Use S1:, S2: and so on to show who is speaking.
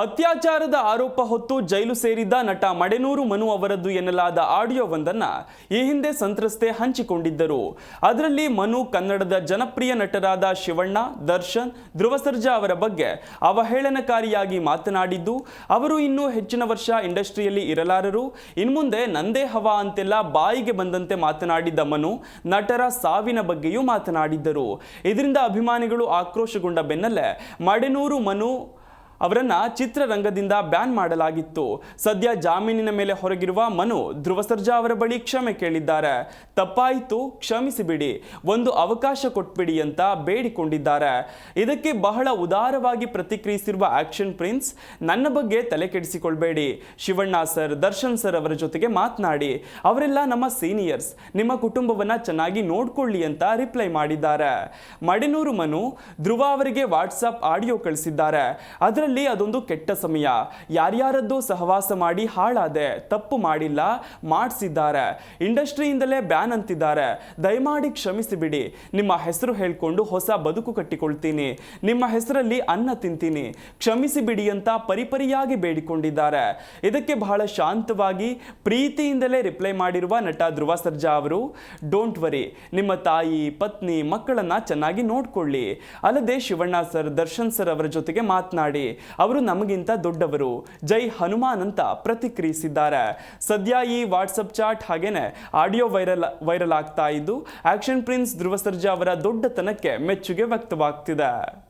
S1: ಅತ್ಯಾಚಾರದ ಆರೋಪ ಹೊತ್ತು ಜೈಲು ಸೇರಿದ್ದ ನಟ ಮಡೆನೂರು ಮನು ಅವರದ್ದು ಎನ್ನಲಾದ ಆಡಿಯೋವೊಂದನ್ನ ಈ ಹಿಂದೆ ಸಂತ್ರಸ್ತೆ ಹಂಚಿಕೊಂಡಿದ್ದರು. ಅದರಲ್ಲಿ ಮನು ಕನ್ನಡದ ಜನಪ್ರಿಯ ನಟರಾದ ಶಿವಣ್ಣ, ದರ್ಶನ್ ಧ್ರುವ ಸರ್ಜಾ ಅವರ ಬಗ್ಗೆ ಅವಹೇಳನಕಾರಿಯಾಗಿ ಮಾತನಾಡಿದ್ದು, ಅವರು ಇನ್ನೂ ಹೆಚ್ಚಿನ ವರ್ಷ ಇಂಡಸ್ಟ್ರಿಯಲ್ಲಿ ಇರಲಾರರು. ಇನ್ಮುಂದೆ ನಂದೇ ಹವಾ ಅಂತೆಲ್ಲ ಬಾಯಿಗೆ ಬಂದಂತೆ ಮಾತನಾಡಿದ್ದ ಮನು ನಟರ ಸಾವಿನ ಬಗ್ಗೆಯೂ ಮಾತನಾಡಿದ್ದರು. ಇದರಿಂದ ಅಭಿಮಾನಿಗಳು ಆಕ್ರೋಶಗೊಂಡ ಬೆನ್ನಲ್ಲೇ ಮಡೆನೂರು ಮನು ಅವರನ್ನ ಚಿತ್ರರಂಗದಿಂದ ಬ್ಯಾನ್ ಮಾಡಲಾಗಿತ್ತು. ಸದ್ಯ ಜಾಮೀನಿನ ಮೇಲೆ ಹೊರಗಿರುವ ಮನು ಧ್ರುವ ಸರ್ಜಾ ಅವರ ಬಳಿ ಕ್ಷಮೆ ಕೇಳಿದ್ದಾರೆ. ತಪ್ಪಾಯಿತು, ಕ್ಷಮಿಸಿಬಿಡಿ. ಒಂದು ಅವಕಾಶ ಕೊಟ್ಬಿಡಿ ಅಂತ ಬೇಡಿಕೊಂಡಿದ್ದಾರೆ. ಇದಕ್ಕೆ ಬಹಳ ಉದಾರವಾಗಿ ಪ್ರತಿಕ್ರಿಯಿಸಿರುವ ಆಕ್ಷನ್ ಪ್ರಿನ್ಸ್, ನನ್ನ ಬಗ್ಗೆ ತಲೆ ಕೆಡಿಸಿಕೊಳ್ಬೇಡಿ. ಶಿವಣ್ಣ ಸರ್, ದರ್ಶನ್ ಸರ್ ಅವರ ಜೊತೆಗೆ ಮಾತನಾಡಿ. ಅವರೆಲ್ಲ ನಮ್ಮ ಸೀನಿಯರ್ಸ್. ನಿಮ್ಮ ಕುಟುಂಬವನ್ನ ಚೆನ್ನಾಗಿ ನೋಡ್ಕೊಳ್ಳಿ ಅಂತ ರಿಪ್ಲೈ ಮಾಡಿದ್ದಾರೆ. ಮಡಿನೂರು ಮನು ಧ್ರುವ ಅವರಿಗೆ ವಾಟ್ಸಪ್ ಆಡಿಯೋ ಕಳಿಸಿದ್ದಾರೆ. ಅದರಲ್ಲಿ ಅದೊಂದು ಕೆಟ್ಟ ಸಮಯ? ಯಾರ್ಯಾರದ್ದು ಸಹವಾಸ ಮಾಡಿ ಹಾಳಾದೆ, ತಪ್ಪು ಮಾಡಿಲ್ಲ, ಮಾಡಿಸಿದ್ದಾರೆ. ಇಂಡಸ್ಟ್ರಿಯಿಂದಲೇ ಬ್ಯಾನ್ ಅಂತಿದ್ದಾರೆ. ದಯಮಾಡಿ ಕ್ಷಮಿಸಿಬಿಡಿ. ನಿಮ್ಮ ಹೆಸರು ಹೇಳ್ಕೊಂಡು ಹೊಸ ಬದುಕು ಕಟ್ಟಿಕೊಳ್ತೀನಿ. ನಿಮ್ಮ ಹೆಸರಲ್ಲಿ ಅನ್ನ ತಿಂತೀನಿ. ಕ್ಷಮಿಸಿಬಿಡಿ ಅಂತ ಪರಿಪರಿಯಾಗಿ ಬೇಡಿಕೊಂಡಿದ್ದಾರೆ. ಇದಕ್ಕೆ ಬಹಳ ಶಾಂತವಾಗಿ, ಪ್ರೀತಿಯಿಂದಲೇ ರಿಪ್ಲೈ ಮಾಡಿರುವ ನಟ ಧ್ರುವ ಸರ್ಜಾ ಅವರು, ಡೋಂಟ್ ವರಿ. ನಿಮ್ಮ ತಾಯಿ, ಪತ್ನಿ, ಮಕ್ಕಳನ್ನ ಚೆನ್ನಾಗಿ ನೋಡ್ಕೊಳ್ಳಿ. ಅಲ್ಲದೆ ಶಿವಣ್ಣ ಸರ್, ದರ್ಶನ್ ಸರ್ ಅವರ ಜೊತೆಗೆ ಮಾತನಾಡಿ. ಅವರು ನಮಗಿಂತ ದೊಡ್ಡವರು. ಜೈ ಹನುಮಾನ್ ಅಂತ ಪ್ರತಿಕ್ರಿಯಿಸಿದ್ದಾರೆ. ಸದ್ಯ ಈ ವಾಟ್ಸಪ್ ಚಾಟ್ ಹಾಗೇನೆ ಆಡಿಯೋ ವೈರಲ್ ವೈರಲ್ ಆಗ್ತಾ ಇದ್ದು ಆಕ್ಷನ್ ಪ್ರಿನ್ಸ್ ಧ್ರುವ ಸರ್ಜಾ ಅವರ ದೊಡ್ಡತನಕ್ಕೆ ಮೆಚ್ಚುಗೆ ವ್ಯಕ್ತವಾಗ್ತಿದೆ.